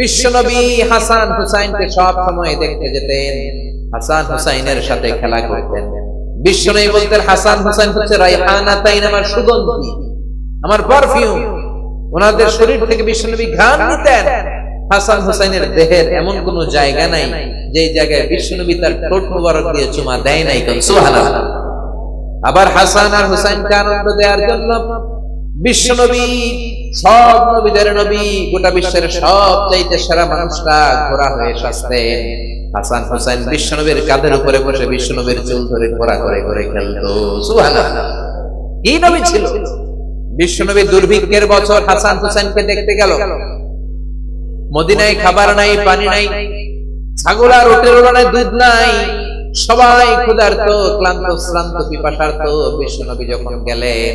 বিশ্বনবী হাসান হুসাইনকে সব সময় দেখতে যেতেন, হাসান হুসাইনের সাথে খেলা করতেন। বিশ্বনবী বলতেন, হাসান হুসাইন হচ্ছে রাইহানা তাইন, আমার সুগন্ধি, আমার পারফিউম ওনাদের শরীর থেকে বিশ্বনবী ঘ্রাণ নিতেন। হাসান হুসাইনের দেহের এমন কোন জায়গা নাই যে জায়গায় বিশ্বনবী তার ঠোঁট মুবারক দিয়ে চুমা দেয় নাই কোন? সুবহানাল্লাহ। আবার হাসান আর হুসাইনকে আনন্দ দেওয়ার জন্য বিশ্বনবী সব নবীদের নবী, গোটা বিশ্বের সব চাইতে সেরা মানুষটা ঘোরা হয়ে সাজতেন। হাসান হুসাইন বিশ্বনবীর কাঁধের উপরে বসে বিশ্বনবীর চুল ধরে ঘোরা করে করে খেলতো। কি নবী ছিল? বিশ্বনবী দুর্ভিক্ষের বছর হাসান হুসাইনকে দেখতে গেল। মদিনায় খাবার নাই, পানি নাই, ছাগল আর ওটের উড়ানে দুধ নাই। সবাই ক্ষুধার্ত, ক্লান্ত, শ্রান্ত, পিপাসার্ত বিশ্বনবী যখন গেলেন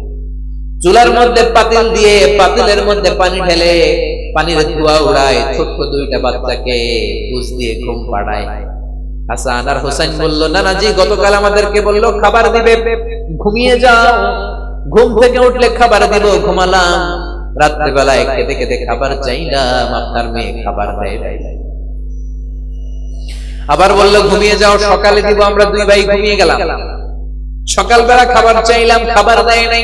চুলার মধ্যে পাতিল দিয়ে পাতিলের মধ্যে পানি ঢেলে পানির ধোয়া উড়ায় ছোট্ট দুইটা বাচ্চাকে বুঝ দিয়ে ঘুম পাড়ায়। হাসান আর হোসেন বলল, নানাজি, গতকাল আমাদেরকে খাবার দিবে। ঘুমিয়ে যাও। ঘুম থেকে উঠলে খাবার দিব, ঘুমালাম। রাত্রিবেলায় খেতে খেতে খাবার চাইলাম, আপনার মেয়ে খাবার আবার বলল, ঘুমিয়ে যাও, সকালে দিব, আমরা দুই ভাই ঘুমিয়ে গেলাম। সকালবেলা খাবার চাইলাম, খাবার দেয় নাই।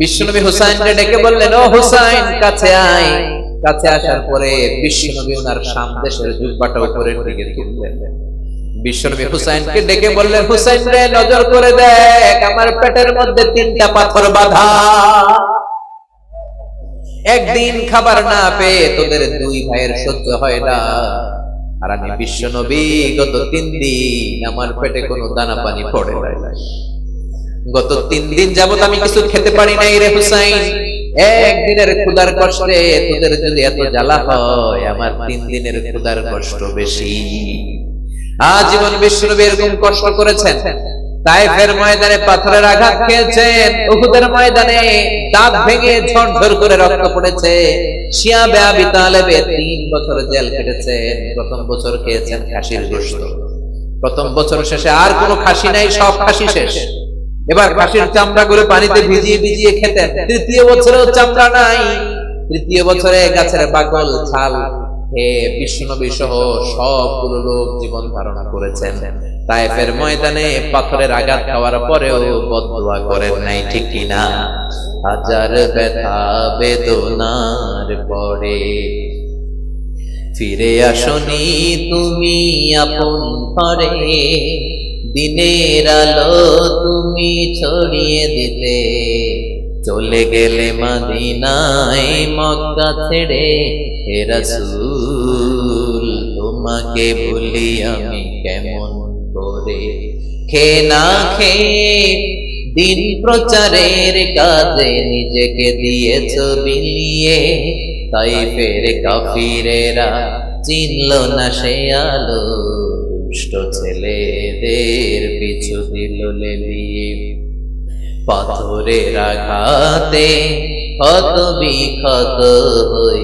বিশ্বনবী হুসাইনকে ডেকে বললেন, ও হুসাইন, কাছে আয়। কাছে আসার পরে বিশ্বনবী ওনার সামদেশের জুব্বাটা উপরের দিকে তুললেন বিশ্বনবী হুসাইনকে ডেকে বললেন হুসাইন রে নজর করে দেখ, আমার পেটের মধ্যে তিনটা পাথর বাঁধা। একদিন খাবার না পেয়ে তোদের দুই ভাইয়ের সহ্য হয় না। আর আমি বিশ্বনবী, গত তিন দিন আমার পেটে কোনো দানা পানি পড়ে নাই। গত তিন দিন যাবত আমি কিছু খেতে পারি নাই রে হুসাইন। একদিনের ক্ষুদার কষ্টে তোদের যদি এত জ্বালা হয়, আমার তিন দিনের ক্ষুদার কষ্ট বেশি। আজীবন বিষ্ণুনবী এরকম কষ্ট করেছেন। তাইফের ময়দানে পাথরের আঘাত খেয়েছেন। উহুদের ময়দানে দাঁত ভেঙে করে রক্ত পড়েছে। শিয়া বেআবি তালেবে তিন বছর জেল কেটেছেন প্রথম বছর খেয়েছেন খাসির প্রথম বছর শেষে আর কোনো খাসি নাই, সব খাসি শেষ। এবার খাসির চামড়া করে পানিতে ভিজিয়ে ভিজিয়ে খেতেন। তৃতীয় বছরেও চামড়া নাই। তৃতীয় বছরে গাছের বাকল ছাল হে বিষ্ণুনবী সহ সবগুলো লোক জীবন করেছেন। তাইফের ময়দানে পাথরের আঘাত খাওয়ার পরেও করেন নাই, ঠিক কিনা? হাজার ব্যথা, বেদনার পরে। ফিরে আসনি তুমি আপন ঘরে, দিনের আলো তুমি ছড়িয়ে দিতে। চলে গেলে মাদিনায় মক্কা ছেড়ে হে রাসূল, তোমাকে ভুলি আমি কেমন করে? খে না খে দিন প্রচারের কাজে নিজেকে দিয়েছ বিলিয়ে। তাই ফের কাফিরেরা চিনল না সে আলো। দুষ্ট ছেলেদের পিছু দিল লেলিয়ে পাথরের আঘাতে ক্ষত বিক্ষত হই,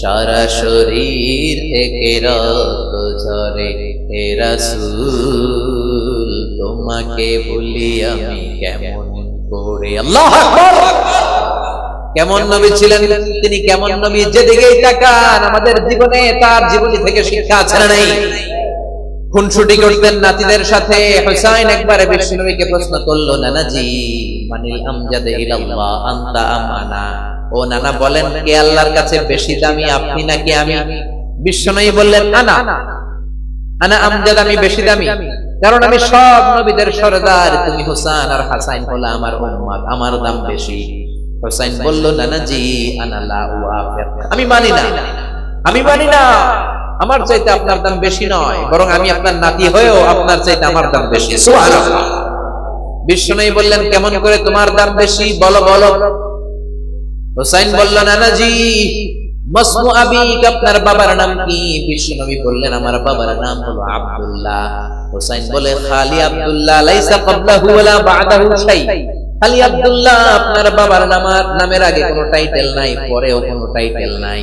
সারা শরীর থেকে রক্ত ঝরে। হে রাসূল, তোমাকে বলি আমি কেমন করে? আল্লাহ কেমন নবী ছিলেন তিনি? কেমন নবী? যেদিকেই তাকান, আমাদের জীবনে তার জীবনী থেকে শিক্ষা আছে নেই? খুনসুটি করতেন নাতিদের সাথে। হুসাইন একবারে বিশ্বনবীকে প্রশ্ন করল, নানাজি, মানিল আমজাদে ইলাল্লাহ, আনতা আমানা ও নানা বলেন, কে আল্লাহর কাছে বেশি দামি, আপনি নাকি আমি? বিশ্বনবী বললেন, আনা। আনা আমজাদ আমি বেশি দামি। কারণ আমি সব নবীদের সরদার। তুমি হুসান আর হাসাইন হলো আমার উম্মত, আমার দাম বেশি। হুসাইন বলল, নানাজি, আনা লা ওয়াফিক আমি মানি না। আমি মানি না। আমার চাইতে আপনার দাম বেশি নয় বরং আমি আপনার নাতি হয়েও আপনার চাইতে আমার দাম বেশি। বিষ্ণু বললেন কেমন করে তোমার দাম বেশি? বলো বলো। হুসাইন বলল নানাজি মাসমু আবিক আপনার বাবার নাম কি? বিশ্বনবী বললেন আমার বাবার নাম হলো আব্দুল্লাহ। হুসাইন বলে খালি আব্দুল্লাহ লাইসা ক্বাবলাহু ওয়ালা বা'দাহু শাই। খালি আব্দুল্লাহ আপনার বাবার নাম নামের আগে কোনো টাইটেল নাই পরেও কোনো টাইটেল নাই।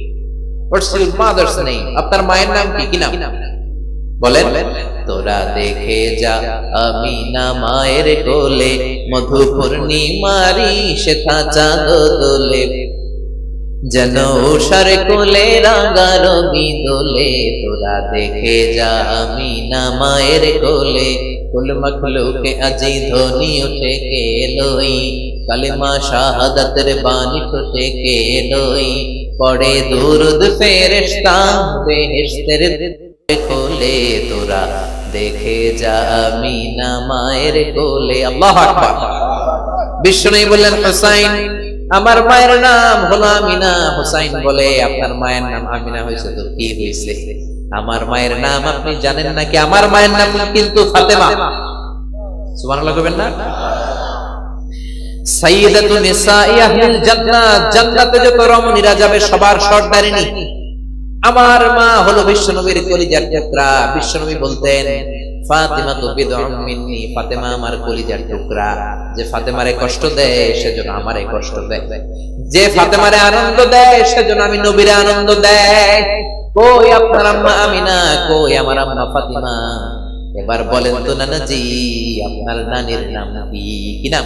হোয়াটস ইউর মাদার্স নেম আপনার মায়ের নাম কি কি নাম বলেন? তোরা দেখে যা আমি না মায়ের কোলে মধু পূর্ণিমারি সেথা চাঁদ দোলে যেন উষার কোলে রাঙা রবি দোলে। তোরা দেখে যা আমি না মায়ের কোলে। কুল। মখলুকে আজি ধ্বনি উঠে কে লই কালিমা শাহাদাতের বাণী ফুটে কে লই পড়ে দুরুদ ফেরেশতা বেহেশতের কোলে তোরা দেখে যা আমি না মায়ের কোলে। আল্লাহ আকবার। বিষ্ণু বললেন, হুসাইন, আমার মায়ের নাম হলো আমিনা। হুসাইন বলে, আপনার মায়ের নাম আমিনা হয়েছে তো কি হয়েছে? আমার মায়ের নাম আপনি জানেন নাকি? আমার মায়ের নাম কিন্তু ফাতেমা। সুবহানাল্লাহ কইবেন না? সাইয়্যিদাতু নিসাই আহলিল জান্নাত যত রমণীরা যাবে, সবার সর্দারিনী আমার মা হলো বিশ্বনবীর কলিজার টুকরা। বিশ্বনবী বলতেন তো মিন্নি আমার কলিজার টুকরা। যে কষ্ট দেয়, সেজন্য আমারে কষ্ট দেয়। যে ফাতেমারে আনন্দ দেয়, সেজন্য আমি নবীরে আনন্দ দেয়। কই আপনার আম্মা কই আমার আম্মা এবার বলেন তো নানাজি, আপনার নানির নাম কি নাম?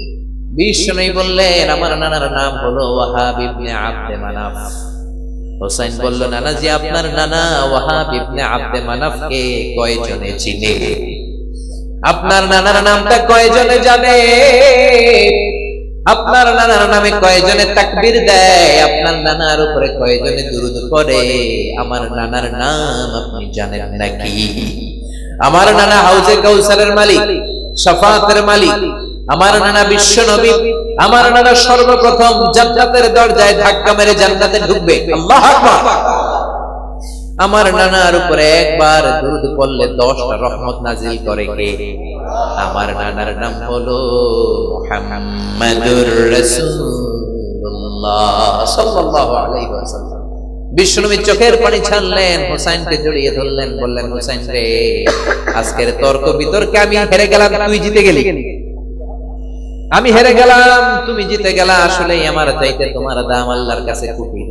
বিষ্ণু বললেন, আমার নানার নাম হলো ওয়াহাব আব্দে মানাফ। হোসাইন বলল, নানাজি, আপনার নানা ওয়াহাব ইবনে আব্দে মানাফকে কয়জনে চিনে? আপনার নানার নামটা কয়জনে জানে? আপনার নানার নামে কয়জনে তাকবীর দেয়? আপনার নানার উপরে কয়জনে দুরুদ পড়ে? আমার নানার নাম আপনি জানেন নাকি? আমার নানা হাউজে কাউসারের মালিক, শাফাতের মালিক আমার নানা বিশ্ব নবী, আমার নানা সর্বপ্রথম জান্নাতের দরজায় ধাক্কা মেরে জান্নাতে ঢুকবে। আল্লাহ আমার নানার উপরে একবার দুরুদ পড়লে দশটা রহমত নাজিল করে কে? আমার নানার নাম হলো মুহাম্মাদুর রাসূলুল্লাহ সাল্লাল্লাহু আলাইহি ওয়াসাল্লাম। বিষ্ণুনবী চোখের পানি ছাড়লেন, হোসাইনকে জড়িয়ে ধরলেন, বললেন, হোসাইন রে, আজকের তর্ক বিতর্কে আমি হেরে গেলাম, তুই জিতে গেলি। আমি হেরে গেলাম তুমি জিতে গেলা আসলে আমার চাইতে তোমার দাম আল্লাহর কাছে খুবই